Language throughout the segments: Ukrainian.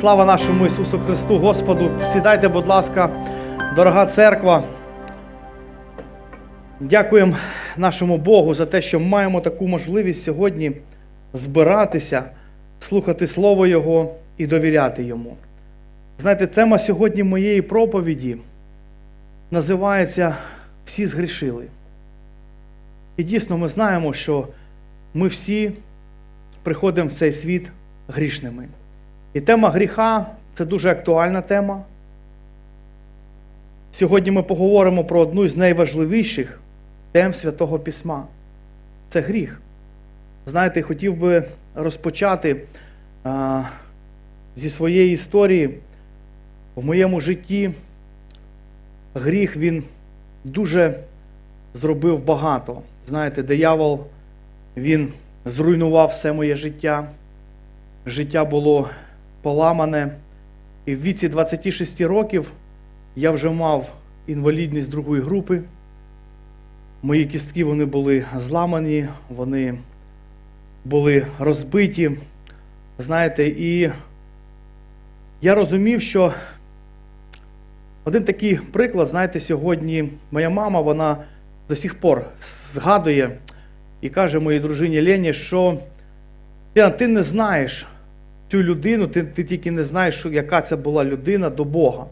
Слава нашому Ісусу Христу, Господу. Сідайте, будь ласка, дорога церква. Дякуємо нашому Богу за те, що маємо таку можливість сьогодні збиратися, слухати Слово Його і довіряти Йому. Знаєте, тема сьогодні моєї проповіді називається Всі згрішили. І дійсно ми знаємо, що ми всі приходимо в цей світ грішними. І тема гріха це дуже актуальна тема. Сьогодні ми поговоримо про одну з найважливіших тем Святого Письма. Це гріх. Знаєте, хотів би розпочати а, зі своєї історії. В моєму житті гріх він дуже зробив багато. Знаєте, диявол він зруйнував все моє життя. Життя було поламане. І в віці 26 років я вже мав інвалідність другої групи. Мої кістки вони були зламані, вони були розбиті. Знаєте, і я розумів, що один такий приклад, знаєте, сьогодні моя мама, вона до сих пор згадує і каже моїй дружині Лені, що ти не знаєш цю людину, ти, ти тільки не знаєш, що- яка це була людина до Бога.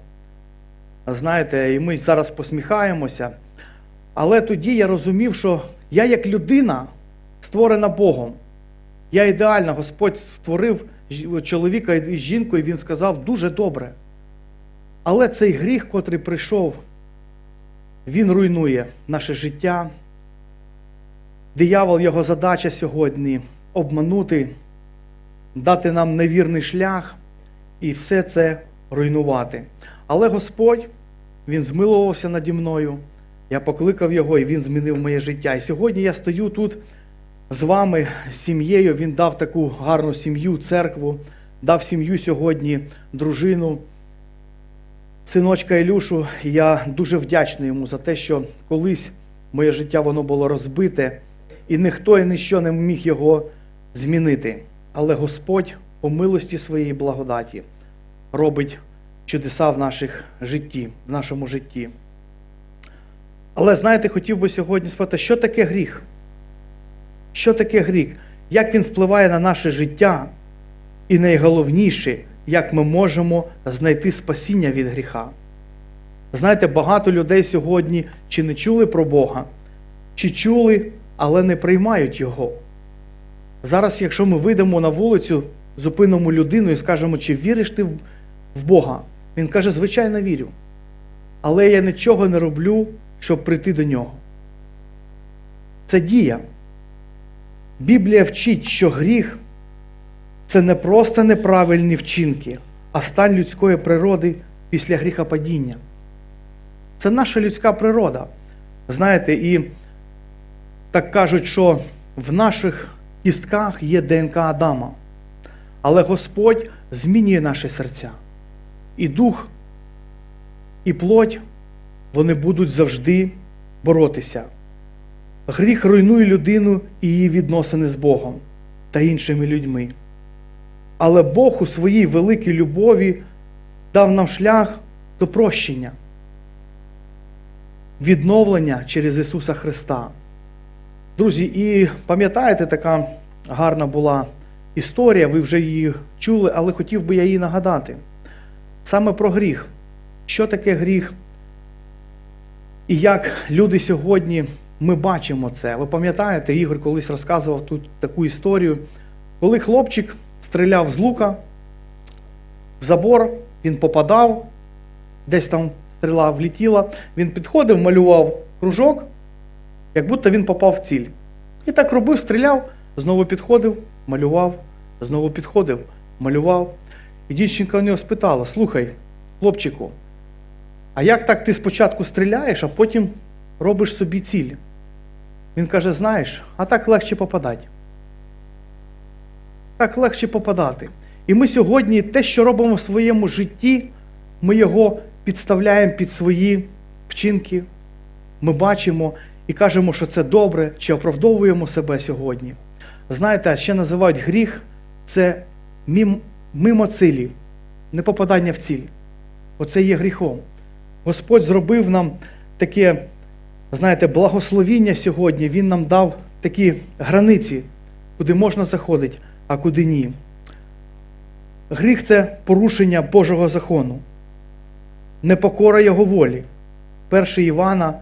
Знаєте, і ми зараз посміхаємося. Але тоді я розумів, що я як людина створена Богом. Я ідеальна, Господь створив чоловіка і жінку, і він сказав дуже добре. Але цей гріх, котрий прийшов, він руйнує наше життя. Диявол, його задача сьогодні обманути, дати нам невірний шлях і все це руйнувати. Але Господь, Він змилувався наді мною. Я покликав його, і він змінив моє життя. І сьогодні я стою тут з вами, з сім'єю. Він дав таку гарну сім'ю, церкву, дав сім'ю сьогодні, дружину, синочка Ілюшу. Я дуже вдячний йому за те, що колись моє життя воно було розбите, і ніхто і ніщо не міг його змінити. Але Господь, по милості своєї благодаті, робить чудеса в наших житті, в нашому житті. Але знаєте, хотів би сьогодні спитати, що таке гріх? Що таке гріх? Як він впливає на наше життя? І найголовніше, як ми можемо знайти спасіння від гріха. Знаєте, багато людей сьогодні чи не чули про Бога, чи чули, але не приймають Його. Зараз, якщо ми вийдемо на вулицю, зупинимо людину і скажемо, чи віриш ти в Бога? Він каже, звичайно, вірю. Але я нічого не роблю, щоб прийти до нього. Це дія. Біблія вчить, що гріх це не просто неправильні вчинки, а стан людської природи після гріхопадіння. Це наша людська природа. Знаєте, і так кажуть, що в наших кістках є ДНК Адама. Але Господь змінює наші серця. І дух, і плоть, вони будуть завжди боротися. Гріх руйнує людину і її відносини з Богом та іншими людьми. Але Бог у своїй великій любові дав нам шлях до прощення, відновлення через Ісуса Христа. Друзі, і пам'ятаєте, така гарна була історія, ви вже її чули, але хотів би я її нагадати. Саме про гріх. Що таке гріх? І як люди сьогодні ми бачимо це. Ви пам'ятаєте, Ігор колись розказував тут таку історію, коли хлопчик стріляв з лука в забор, він попадав, десь там стріла влітіла, він підходив, малював кружок, як будто він попав в ціль. І так робив, стріляв, знову підходив, малював, знову підходив, малював. І дівчинка у нього спитала: слухай, хлопчику, а як так ти спочатку стріляєш, а потім робиш собі ціль? Він каже: знаєш, а так легше попадати. Так легше попадати. І ми сьогодні те, що робимо в своєму житті, ми його підставляємо під свої вчинки. Ми бачимо і кажемо, що це добре, чи оправдовуємо себе сьогодні. Знаєте, ще називають гріх це мимо цілі. непопадання в ціль. Оце є гріхом. Господь зробив нам таке, знаєте, благословіння сьогодні. Він нам дав такі границі, куди можна заходити, а куди ні. Гріх це порушення Божого закону, непокора Його волі. 1 Івана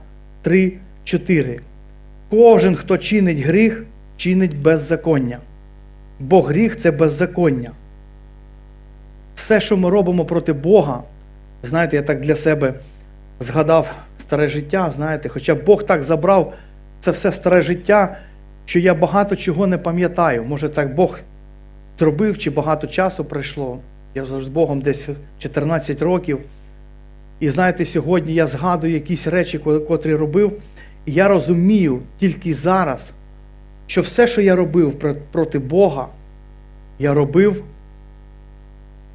3, 4. Кожен, хто чинить гріх, чинить беззаконня. Бо гріх це беззаконня. Все, що ми робимо проти Бога, знаєте, я так для себе згадав старе життя, знаєте, хоча Бог так забрав це все старе життя, що я багато чого не пам'ятаю. Може, так Бог зробив, чи багато часу пройшло. Я з Богом десь 14 років. І знаєте, сьогодні я згадую якісь речі, котрі робив, я розумію тільки зараз, що все, що я робив проти Бога, я робив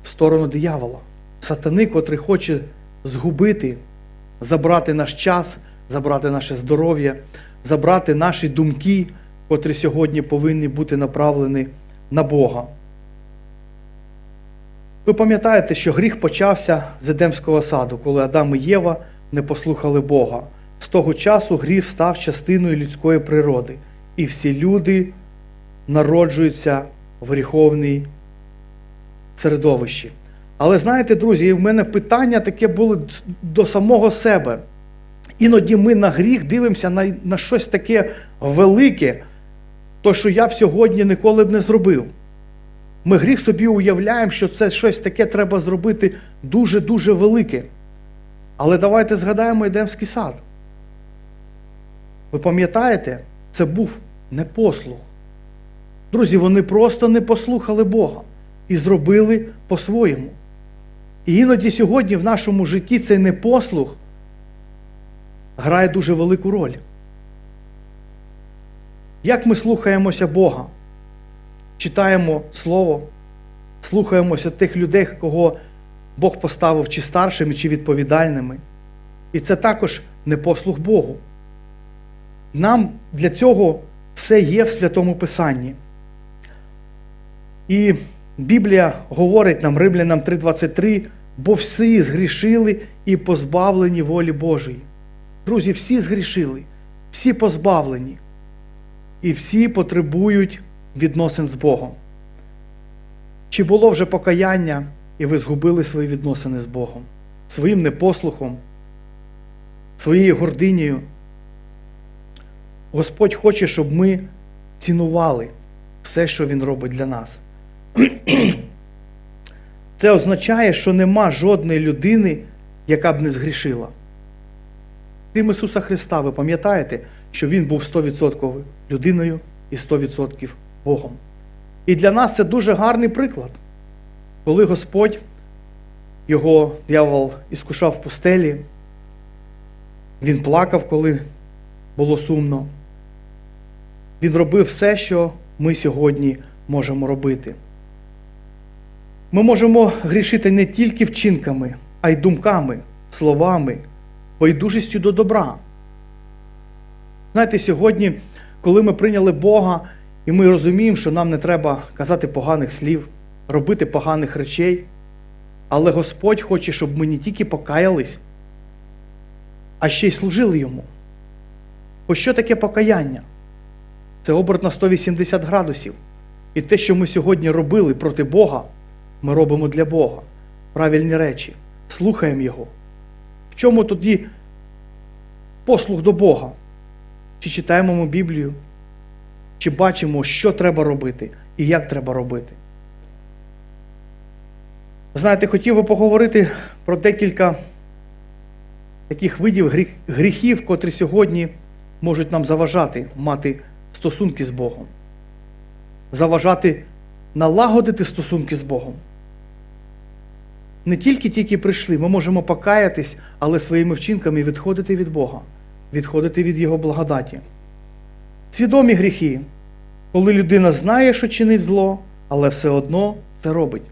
в сторону диявола, сатани, котрий хоче згубити, забрати наш час, забрати наше здоров'я, забрати наші думки, котрі сьогодні повинні бути направлені на Бога. Ви пам'ятаєте, що гріх почався з Едемського саду, коли Адам і Єва не послухали Бога. З того часу гріх став частиною людської природи, і всі люди народжуються в гріховній середовищі. Але знаєте, друзі, в мене питання таке було до самого себе. Іноді ми на гріх дивимося на, на щось таке велике, то, що я б сьогодні ніколи б не зробив. Ми гріх собі уявляємо, що це щось таке треба зробити дуже-дуже велике. Але давайте згадаємо Едемський сад. Ви пам'ятаєте, це був непослух. Друзі, вони просто не послухали Бога і зробили по-своєму. І іноді сьогодні в нашому житті цей непослух грає дуже велику роль. Як ми слухаємося Бога? Читаємо Слово, слухаємося тих людей, кого Бог поставив чи старшими, чи відповідальними. І це також непослух Богу. Нам для цього все є в Святому Писанні. І Біблія говорить нам, Римлянам 3:23, бо всі згрішили і позбавлені волі Божої. Друзі, всі згрішили, всі позбавлені. І всі потребують відносин з Богом. Чи було вже покаяння, і ви згубили свої відносини з Богом, своїм непослухом, своєю гординею? Господь хоче, щоб ми цінували все, що Він робить для нас. Це означає, що нема жодної людини, яка б не згрішила. Крім Ісуса Христа, ви пам'ятаєте, що Він був 100% людиною і 100% Богом. І для нас це дуже гарний приклад, коли Господь, його дьявол іскушав в пустелі, він плакав, коли було сумно. Він робив все, що ми сьогодні можемо робити. Ми можемо грішити не тільки вчинками, а й думками, словами, байдужістю до добра. Знаєте, сьогодні, коли ми прийняли Бога, і ми розуміємо, що нам не треба казати поганих слів, робити поганих речей, але Господь хоче, щоб ми не тільки покаялись, а ще й служили йому. Бо що таке покаяння? Це оберт на 180 градусів. І те, що ми сьогодні робили проти Бога, ми робимо для Бога. Правильні речі. Слухаємо Його. В чому тоді послуг до Бога? Чи читаємо ми Біблію, чи бачимо, що треба робити і як треба робити. Знаєте, хотів би поговорити про декілька таких видів гріхів, котрі сьогодні можуть нам заважати мати стосунки з Богом, заважати налагодити стосунки з Богом. Не тільки тільки прийшли, ми можемо покаятись, але своїми вчинками відходити від Бога, відходити від Його благодаті. Свідомі гріхи, коли людина знає, що чинить зло, але все одно це робить.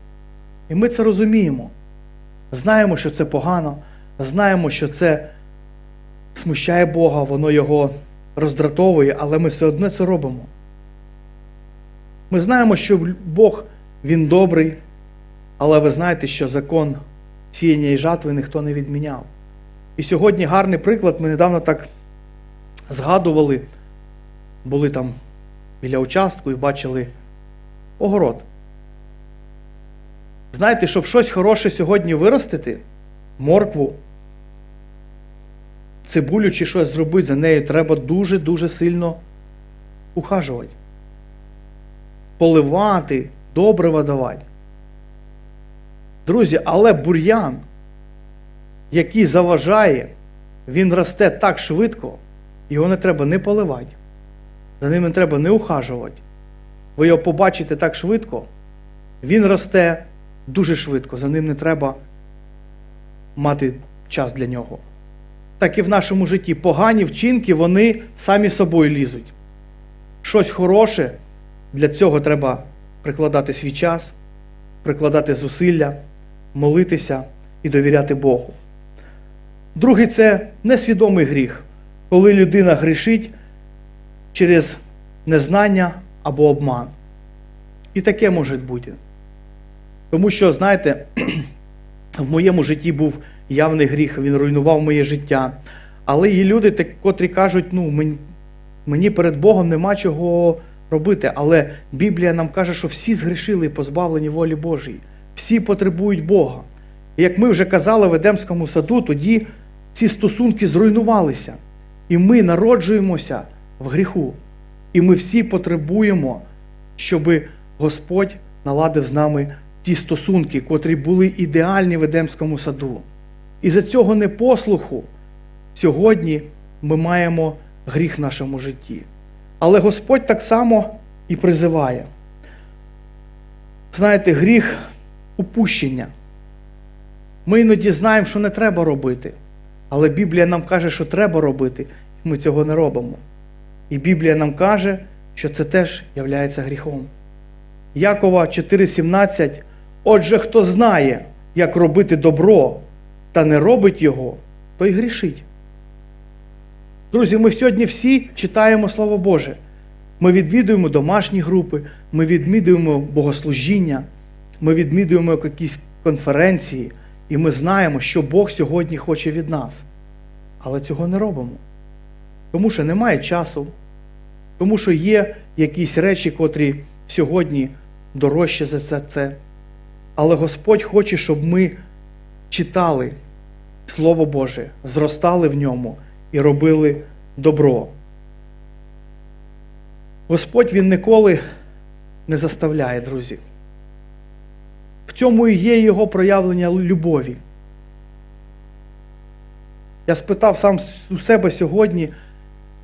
І ми це розуміємо. Знаємо, що це погано, знаємо, що це смущає Бога, воно його роздратовує, але ми все одно це робимо. Ми знаємо, що Бог Він добрий, Але ви знаєте, що закон сіяння і жатви ніхто не відміняв. І сьогодні гарний приклад, ми недавно так згадували, були там біля участку і бачили огород. Знаєте, щоб щось хороше сьогодні виростити, моркву, цибулю чи щось зробити, за нею треба дуже-дуже сильно ухажувати. Поливати, добрива давати. Друзі, але бур'ян, який заважає, він росте так швидко, його не треба не поливати, за ним не треба не ухажувати. Ви його побачите так швидко, він росте дуже швидко, за ним не треба мати час для нього. Так і в нашому житті погані вчинки, вони самі собою лізуть. Щось хороше, для цього треба прикладати свій час, прикладати зусилля, молитися і довіряти Богу. Другий це несвідомий гріх, коли людина грішить через незнання або обман. І таке може бути. Тому що, знаєте, в моєму житті був явний гріх, він руйнував моє життя. Але є люди, котрі кажуть, ну, мені, перед Богом нема чого робити. Але Біблія нам каже, що всі згрішили і позбавлені волі Божої. Всі потребують Бога. І як ми вже казали в Едемському саду, тоді ці стосунки зруйнувалися. І ми народжуємося в гріху. І ми всі потребуємо, щоб Господь наладив з нами ті стосунки, котрі були ідеальні в Едемському саду. І за цього непослуху сьогодні ми маємо гріх в нашому житті. Але Господь так само і призиває. Знаєте, гріх упущення. Ми іноді знаємо, що не треба робити. Але Біблія нам каже, що треба робити, і ми цього не робимо. І Біблія нам каже, що це теж є гріхом. Якова 4,17. Отже, хто знає, як робити добро, та не робить його, той грішить. Друзі, ми сьогодні всі читаємо Слово Боже. Ми відвідуємо домашні групи, ми відвідуємо богослужіння, ми відвідуємо якісь конференції, і ми знаємо, що Бог сьогодні хоче від нас. Але цього не робимо. Тому що немає часу, тому що є якісь речі, котрі сьогодні дорожче за це. Але Господь хоче, щоб ми читали Слово Боже, зростали в ньому і робили добро. Господь Він ніколи не заставляє, друзі. В цьому і є Його проявлення любові. Я спитав сам у себе сьогодні,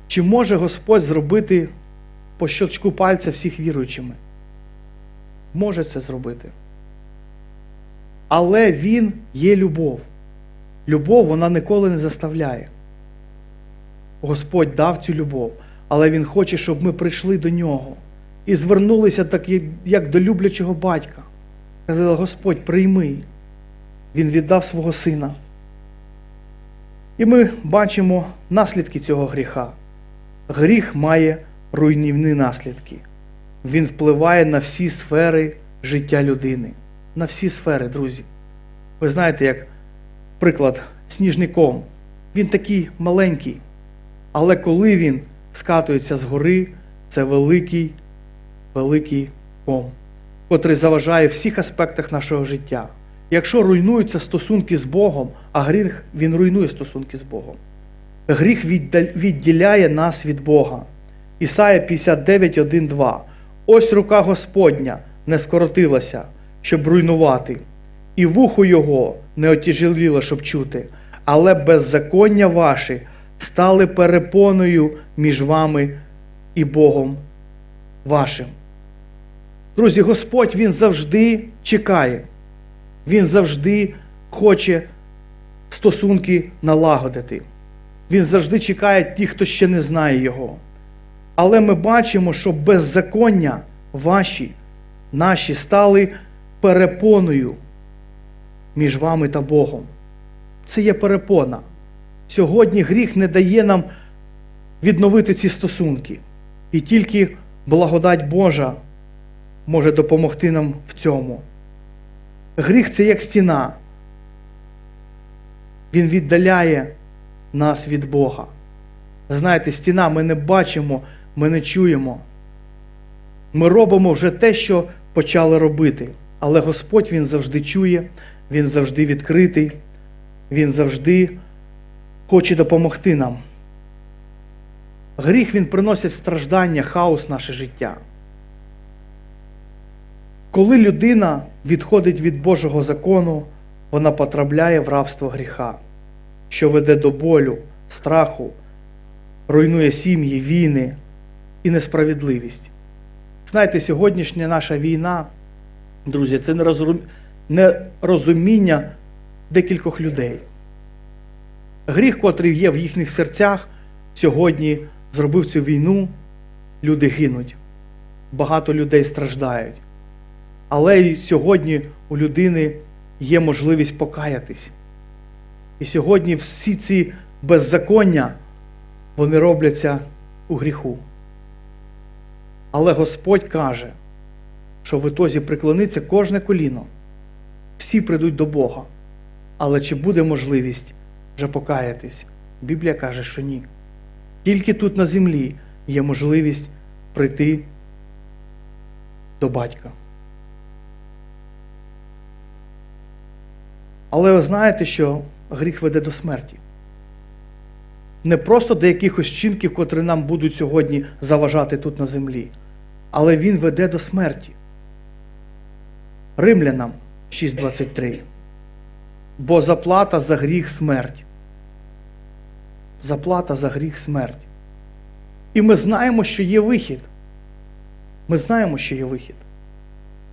чи може Господь зробити по щелчку пальця всіх віруючими? Може це зробити. Але Він є любов. Любов вона ніколи не заставляє. Господь дав цю любов, але Він хоче, щоб ми прийшли до нього і звернулися так, як до люблячого батька. Казали, Господь, прийми. Він віддав свого сина. І ми бачимо наслідки цього гріха. Гріх має руйнівні наслідки. Він впливає на всі сфери життя людини. На всі сфери, друзі. Ви знаєте, як приклад сніжником. Він такий маленький, але коли він скатується з гори, це великий, великий ком, котрий заважає всіх аспектах нашого життя. Якщо руйнуються стосунки з Богом, а гріх він руйнує стосунки з Богом. Гріх відділяє нас від Бога. Ісая 59, 1, 2. Ось рука Господня не скоротилася, щоб руйнувати, і вухо його не отяжеліло, щоб чути, але беззаконня ваші стали перепоною між вами і Богом вашим. Друзі, Господь Він завжди чекає, Він завжди хоче стосунки налагодити. Він завжди чекає тих, хто ще не знає Його. Але ми бачимо, що беззаконня ваші, наші стали перепоною між вами та Богом. Це є перепона. Сьогодні гріх не дає нам відновити ці стосунки. І тільки благодать Божа може допомогти нам в цьому. Гріх це як стіна. Він віддаляє нас від Бога. Знаєте, стіна ми не бачимо, ми не чуємо. Ми робимо вже те, що почали робити. Але Господь Він завжди чує, Він завжди відкритий, Він завжди хоче допомогти нам. Гріх він приносить страждання, хаос в наше життя. Коли людина відходить від Божого закону, вона потрапляє в рабство гріха, що веде до болю, страху, руйнує сім'ї, війни і несправедливість. Знаєте, сьогоднішня наша війна, друзі, це нерозуміння декількох людей. Гріх, котрий є в їхніх серцях, сьогодні зробив цю війну, люди гинуть, багато людей страждають. Але сьогодні у людини є можливість покаятись. І сьогодні всі ці беззаконня вони робляться у гріху. Але Господь каже, що в ітозі приклониться кожне коліно. Всі прийдуть до Бога. Але чи буде можливість вже покаятись? Біблія каже, що ні. Тільки тут на землі є можливість прийти до батька. Але ви знаєте, що гріх веде до смерті. Не просто до якихось чинків, котрі нам будуть сьогодні заважати тут на землі, але він веде до смерті. Римлянам 6.23. Бо заплата за гріх смерть. Заплата за гріх смерть. І ми знаємо, що є вихід. Ми знаємо, що є вихід.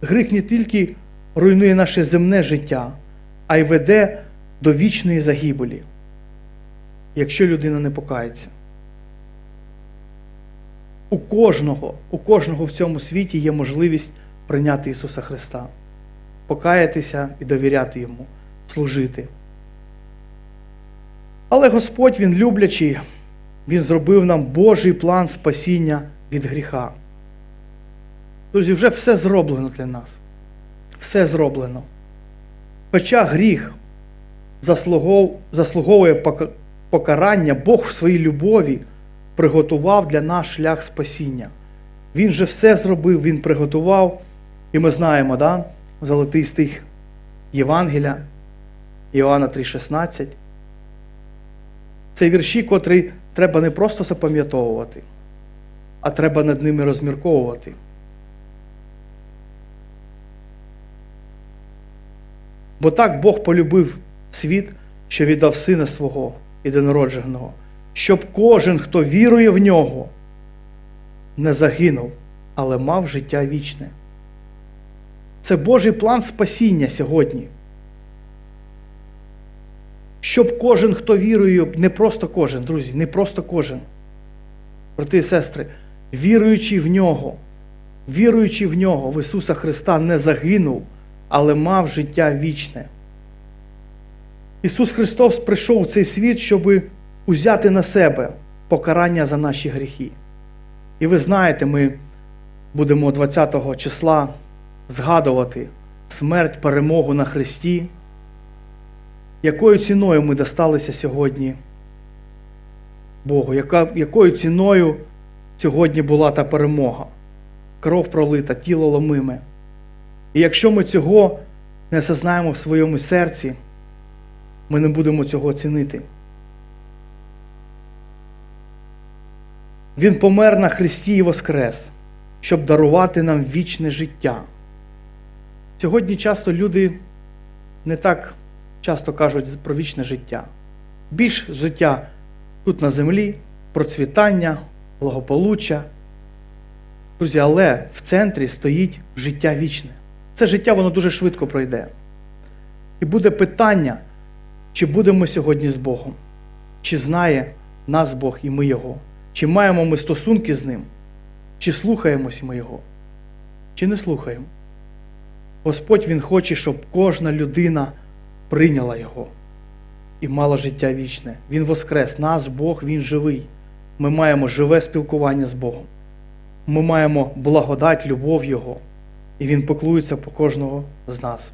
Гріх не тільки руйнує наше земне життя, а й веде до вічної загибелі, якщо людина не покається. У кожного, у кожного в цьому світі є можливість прийняти Ісуса Христа, покаятися і довіряти Йому, служити. Але Господь, Він люблячий, Він зробив нам Божий план спасіння від гріха. Друзі, вже все зроблено для нас. Все зроблено. Хоча гріх заслуговує покарання, Бог в своїй любові приготував для нас шлях спасіння. Він же все зробив, Він приготував, і ми знаємо, да? Золотий стих Євангелія, Іоанна 3,16. Це вірші, котрі треба не просто запам'ятовувати, а треба над ними розмірковувати. Бо так Бог полюбив світ, що віддав сина свого єдинородженого, щоб кожен, хто вірує в нього, не загинув, але мав життя вічне. Це Божий план спасіння сьогодні. Щоб кожен, хто вірує, не просто кожен, друзі, не просто кожен. Брати і сестри, віруючи в нього, віруючи в нього, в Ісуса Христа, не загинув, але мав життя вічне. Ісус Христос прийшов в цей світ, щоб узяти на себе покарання за наші гріхи. І ви знаєте, ми будемо 20 числа згадувати смерть, перемогу на Христі. Якою ціною ми досталися сьогодні Богу? Яка, якою ціною сьогодні була та перемога? Кров пролита, тіло ломиме. І якщо ми цього не осознаємо в своєму серці, ми не будемо цього цінити. Він помер на Христі і Воскрес, щоб дарувати нам вічне життя. Сьогодні часто люди не так часто кажуть про вічне життя. Більш життя тут на землі, процвітання, благополуччя. Друзі, але в центрі стоїть життя вічне. Це життя воно дуже швидко пройде. І буде питання, чи будемо сьогодні з Богом, чи знає нас Бог і ми Його, чи маємо ми стосунки з Ним, чи слухаємось ми Його, чи не слухаємо. Господь Він хоче, щоб кожна людина прийняла Його і мала життя вічне. Він воскрес, нас Бог, Він живий. Ми маємо живе спілкування з Богом. Ми маємо благодать, любов Його, і Він поклується по кожного з нас.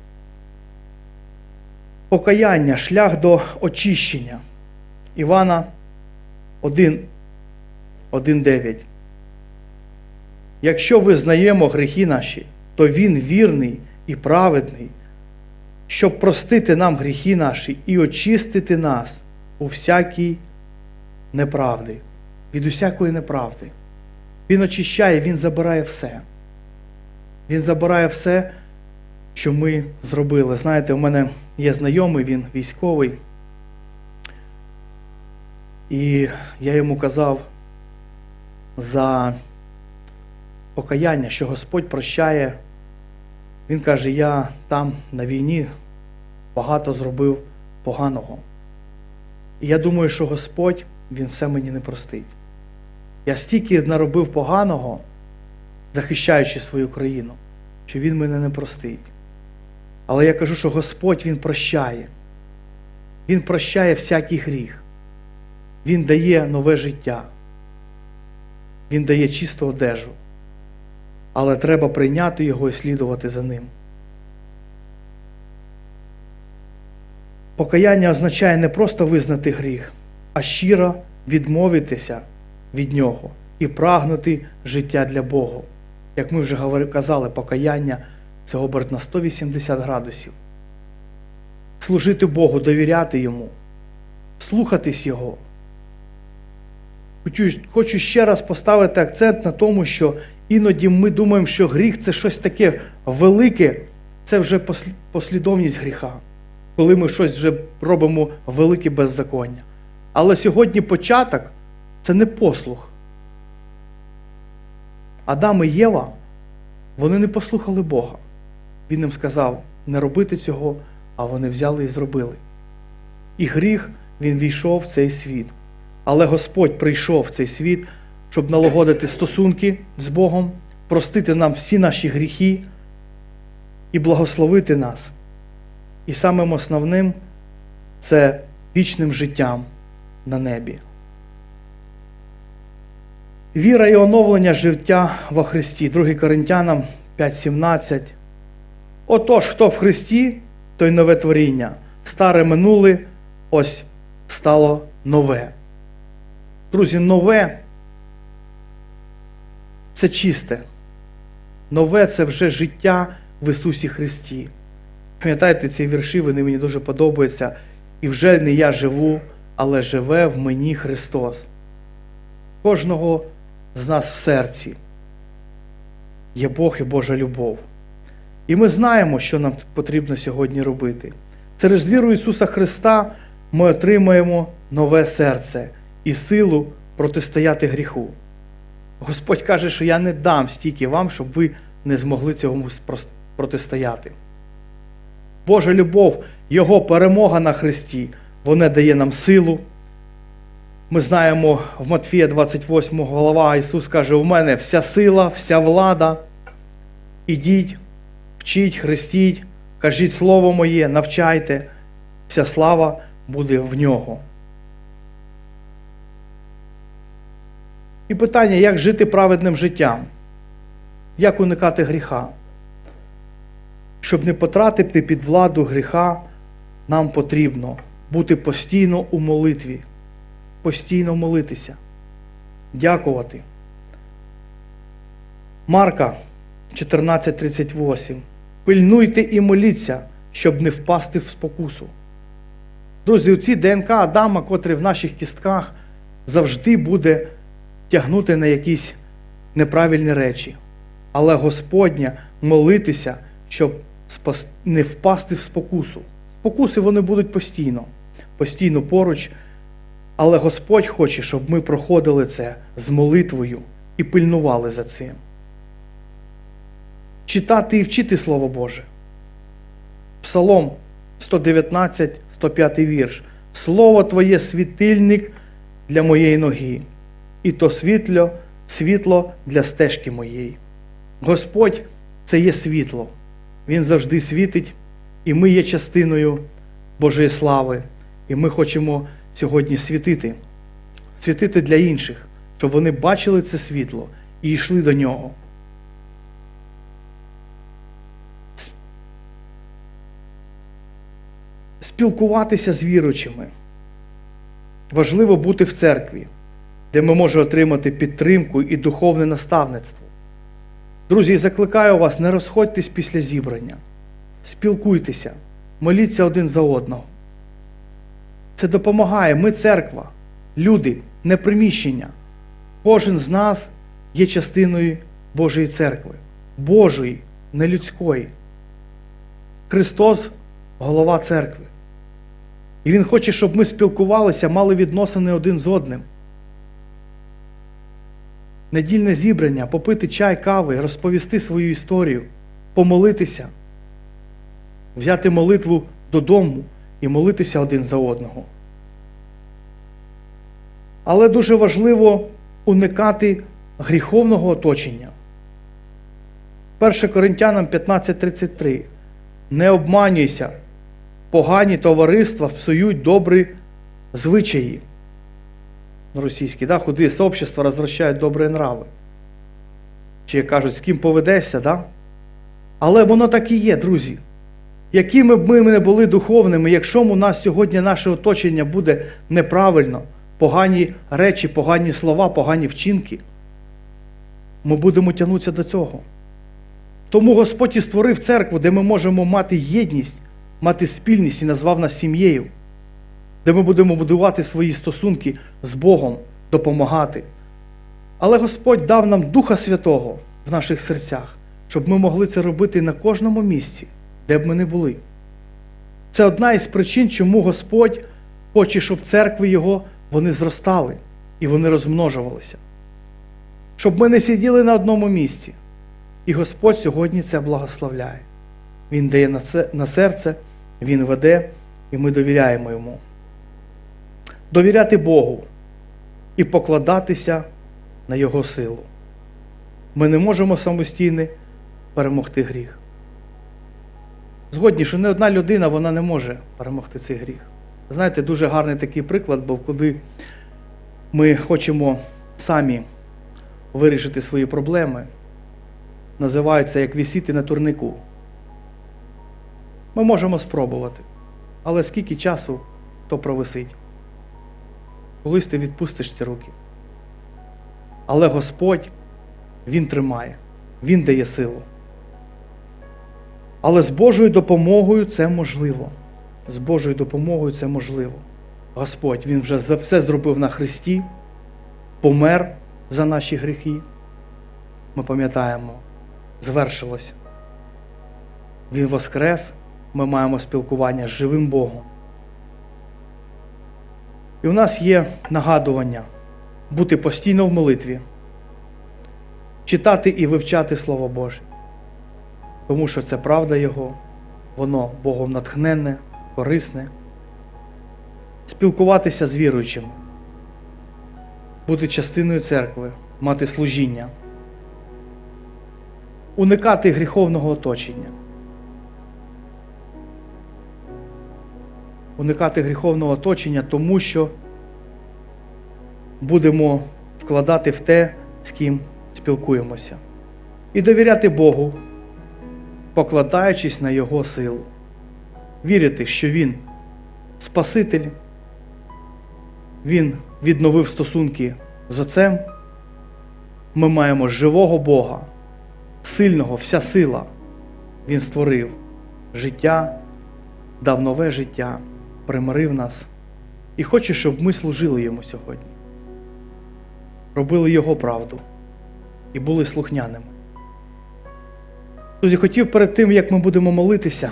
Покаяння, шлях до очищення. Івана 1, 1.9. Якщо визнаємо гріхи наші, то Він вірний і праведний, щоб простити нам гріхи наші і очистити нас у всякій неправди, від усякої неправди. Він очищає, Він забирає все. Він забирає все, що ми зробили. Знаєте, у мене є знайомий, він військовий. І я йому казав за покаяння, що Господь прощає. Він каже, я там на війні багато зробив поганого. І я думаю, що Господь Він все мені не простить. Я стільки наробив поганого, захищаючи свою країну, що Він мене не простить. Але я кажу, що Господь Він прощає. Він прощає всякий гріх. Він дає нове життя. Він дає чисту одежу. Але треба прийняти його і слідувати за ним. Покаяння означає не просто визнати гріх, а щиро відмовитися від нього і прагнути життя для Бога. Як ми вже казали, покаяння це оберт на 180 градусів. Служити Богу, довіряти Йому, слухатись Його. Хочу, ще раз поставити акцент на тому, що іноді ми думаємо, що гріх це щось таке велике, це вже послідовність гріха, коли ми щось вже робимо велике беззаконня. Але сьогодні початок це не послух. Адам і Єва, вони не послухали Бога. Він їм сказав не робити цього, а вони взяли і зробили. І гріх він війшов в цей світ. Але Господь прийшов в цей світ, щоб налагодити стосунки з Богом, простити нам всі наші гріхи і благословити нас. І самим основним це вічним життям на небі. Віра і оновлення життя во Христі. 2 Коринтянам 5:17. Отож, хто в Христі, той нове творіння. Старе минуле, ось стало нове. Друзі, нове це чисте. Нове це вже життя в Ісусі Христі. Пам'ятаєте ці вірші, вони мені дуже подобаються. І вже не я живу, але живе в мені Христос. Кожного з нас в серці є Бог і Божа любов. І ми знаємо, що нам потрібно сьогодні робити. Через віру Ісуса Христа ми отримаємо нове серце і силу протистояти гріху. Господь каже, що я не дам стільки вам, щоб ви не змогли цьому протистояти. Божа любов, Його перемога на Христі, вона дає нам силу. Ми знаємо в Матфія 28 глава, Ісус каже: у мене вся сила, вся влада. Ідіть, вчіть, хрестіть, кажіть Слово моє, навчайте, вся слава буде в нього. І питання, як жити праведним життям, як уникати гріха. Щоб не потрапити під владу гріха, нам потрібно бути постійно у молитві, постійно молитися, дякувати. Марка 14:38. Пильнуйте і моліться, щоб не впасти в спокусу. Друзі, оці ДНК Адама, котрий в наших кістках, завжди буде тягнути на якісь неправильні речі. Але Господня молитися, щоб не впасти в спокусу. Спокуси вони будуть постійно, постійно поруч. Але Господь хоче, щоб ми проходили це з молитвою і пильнували за цим. Читати і вчити Слово Боже. Псалом 119, 105 вірш. Слово Твоє світильник для моєї ноги, і то світло, світло для стежки моєї. Господь це є світло. Він завжди світить, і ми є частиною Божої слави. І ми хочемо сьогодні світити, світити для інших, щоб вони бачили це світло і йшли до нього. Спілкуватися з віруючими. Важливо бути в церкві, де ми можемо отримати підтримку і духовне наставництво. Друзі, закликаю вас, не розходьтесь після зібрання, спілкуйтеся, моліться один за одного. Це допомагає. Ми церква, люди, не приміщення. Кожен з нас є частиною Божої церкви, Божої, не людської. Христос голова церкви. І Він хоче, щоб ми спілкувалися, мали відносини один з одним. Недільне зібрання, попити чай, кави, розповісти свою історію, помолитися, взяти молитву додому і молитися один за одного. Але дуже важливо уникати гріховного оточення. 1 Коринтянам 15:33. Не обманюйся, погані товариства псують добрі звичаї. Російські, да? худі сообщества розвращають добрі нрави. Чи кажуть, з ким поведешся, да? Але воно так і є, друзі. Якими б ми не були духовними, якщо у нас сьогодні наше оточення буде неправильно, погані речі, погані слова, погані вчинки, ми будемо тягнутися до цього. Тому Господь і створив церкву, де ми можемо мати єдність, мати спільність і назвав нас сім'єю, де ми будемо будувати свої стосунки з Богом, допомагати. Але Господь дав нам Духа Святого в наших серцях, щоб ми могли це робити на кожному місці, де б ми не були. Це одна із причин, чому Господь хоче, щоб церкви Його вони зростали і вони розмножувалися. Щоб ми не сиділи на одному місці. І Господь сьогодні це благословляє. Він дає на серце, Він веде, і ми довіряємо йому. Довіряти Богу і покладатися на Його силу. Ми не можемо самостійно перемогти гріх. Згодні, що не одна людина вона не може перемогти цей гріх. Знаєте, дуже гарний такий приклад був, коли ми хочемо самі вирішити свої проблеми називаються як вісіти на турнику. Ми можемо спробувати, але скільки часу то провисить? Колись ти відпустиш ці руки. Але Господь, Він тримає, Він дає силу. Але з Божою допомогою це можливо. З Божою допомогою це можливо. Господь, Він вже все зробив на Христі, помер за наші гріхи. Ми пам'ятаємо, звершилось. Він воскрес, ми маємо спілкування з живим Богом. І у нас є нагадування бути постійно в молитві, читати і вивчати Слово Боже. Тому що це правда Його, воно Богом натхненне, корисне. Спілкуватися з віруючими, бути частиною церкви, мати служіння уникати гріховного оточення. Уникати гріховного оточення, тому що будемо вкладати в те, з ким спілкуємося. І довіряти Богу, покладаючись на Його силу. Вірити, що Він Спаситель, Він відновив стосунки з Отцем. Ми маємо живого Бога сильного, вся сила. Він створив життя, дав нове життя, примирив нас і хоче, щоб ми служили йому сьогодні. Робили Його правду і були слухняними. Друзі, хотів перед тим, як ми будемо молитися,